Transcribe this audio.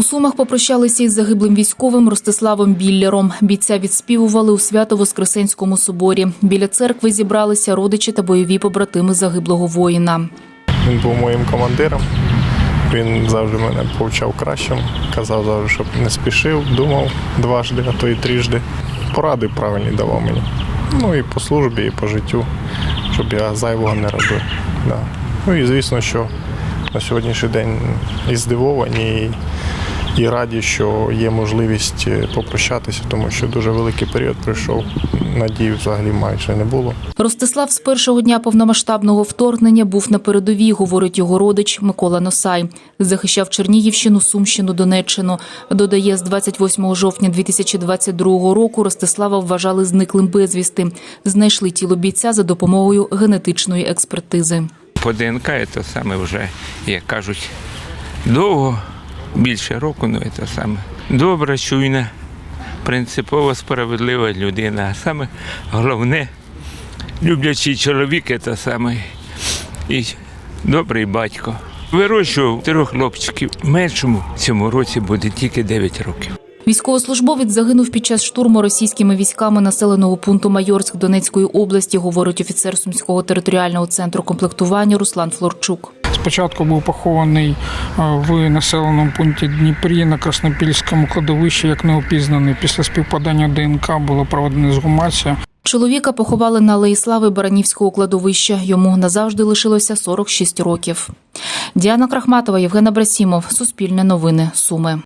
У Сумах попрощалися із загиблим військовим Ростиславом Біллером. Бійця відспівували у Свято-Воскресенському соборі. Біля церкви зібралися родичі та бойові побратими загиблого воїна. Він був моїм командиром. Він завжди мене повчав кращим. Казав завжди, щоб не спішив, думав дважди, а то і трижди. Поради правильні давав мені. Ну і по службі, і по життю, щоб я зайвого не робив. Да. Ну і звісно, що на сьогоднішній день і здивовані, і, і раді, що є можливість е, попрощатися, тому що дуже великий період пройшов. Надії взагалі майже не було. Ростислав з першого дня повномасштабного вторгнення був на передовій, говорить його родич Микола Носай. Захищав Чернігівщину, Сумщину, Донеччину. Додає, з 28 жовтня 2022 року Ростислава вважали зниклим безвісти. Знайшли тіло бійця за допомогою генетичної експертизи. По ДНК це саме вже, як кажуть, довго, більше року, ну це саме. Добра, чуйна, принципово справедлива людина. А саме головне, люблячий чоловік це саме і добрий батько. Вирощував трьох хлопчиків. Меншому цьому році буде тільки 9 років. Військовослужбовець загинув під час штурму російськими військами населеного пункту Майорськ Донецької області, говорить офіцер Сумського територіального центру комплектування Руслан Флорчук. Спочатку був похований е, в населеному пункті Дніпрі на Краснопільському кладовищі як неопізнаний. Після співпадання ДНК було проведена згумація. Чоловіка поховали на Алеї Баранівського кладовища. Йому назавжди лишилося 46 років. Діана Крахматова, Євген Абрасімов. Суспільне новини. Суми.